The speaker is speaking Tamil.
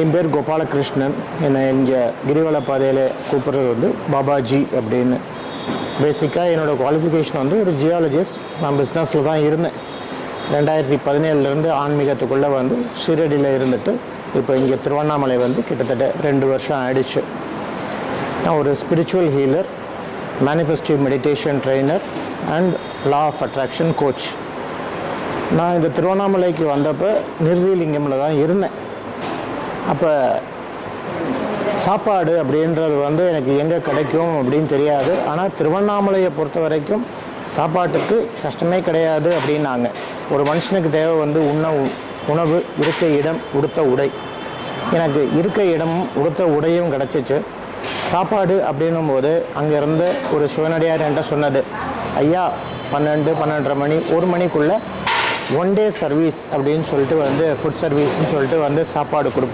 என் பேர் கோபாலகிருஷ்ணன். என்னை இங்கே கிரிவல பாதையில் கூப்பிட்றது வந்து பாபாஜி அப்படின்னு. பேசிக்காக என்னோடய குவாலிஃபிகேஷன் வந்து ஒரு ஜியாலஜிஸ்ட் நான் பிஸ்னஸில் தான் இருந்தேன். ரெண்டாயிரத்தி பதினேழுலேருந்து ஆன்மீகத்துக்குள்ளே வந்து ஷீரடியில் இருந்துட்டு இப்போ இங்கே திருவண்ணாமலை வந்து கிட்டத்தட்ட ரெண்டு வருஷம் ஆயிடுச்சு. நான் ஒரு spiritual healer manifestive meditation trainer and law of attraction coach நான் இந்த திருவண்ணாமலைக்கு வந்தப்போ நிர்வீலிங்கமில் தான் இருந்தேன். அப்போ சாப்பாடு அப்படின்றது வந்து எனக்கு எங்கே கிடைக்கும் அப்படின்னு தெரியாது. ஆனால் திருவண்ணாமலையை பொறுத்த வரைக்கும் சாப்பாட்டுக்கு கஷ்டமே கிடையாது அப்படின்னாங்க. ஒரு மனுஷனுக்கு தேவை வந்து உண்ண உ- உணவு இருக்க இடம் உடுத்த உடை. எனக்கு இருக்க இடமும் உடுத்த உடையும் கிடச்சிச்சு. சாப்பாடு அப்படின்னும் போது அங்கே இருந்த ஒரு சிவனடியார் என்கிட்ட சொன்னது ஐயா பன்னெண்டு பன்னெண்டரை மணி ஒரு மணிக்குள்ளே ஒன் டே சர்வீஸ் அப்படின்னு சொல்லிட்டு வந்து ஃபுட் சர்வீஸ்னு சொல்லிட்டு வந்து சாப்பாடு கொடுப்பாங்க.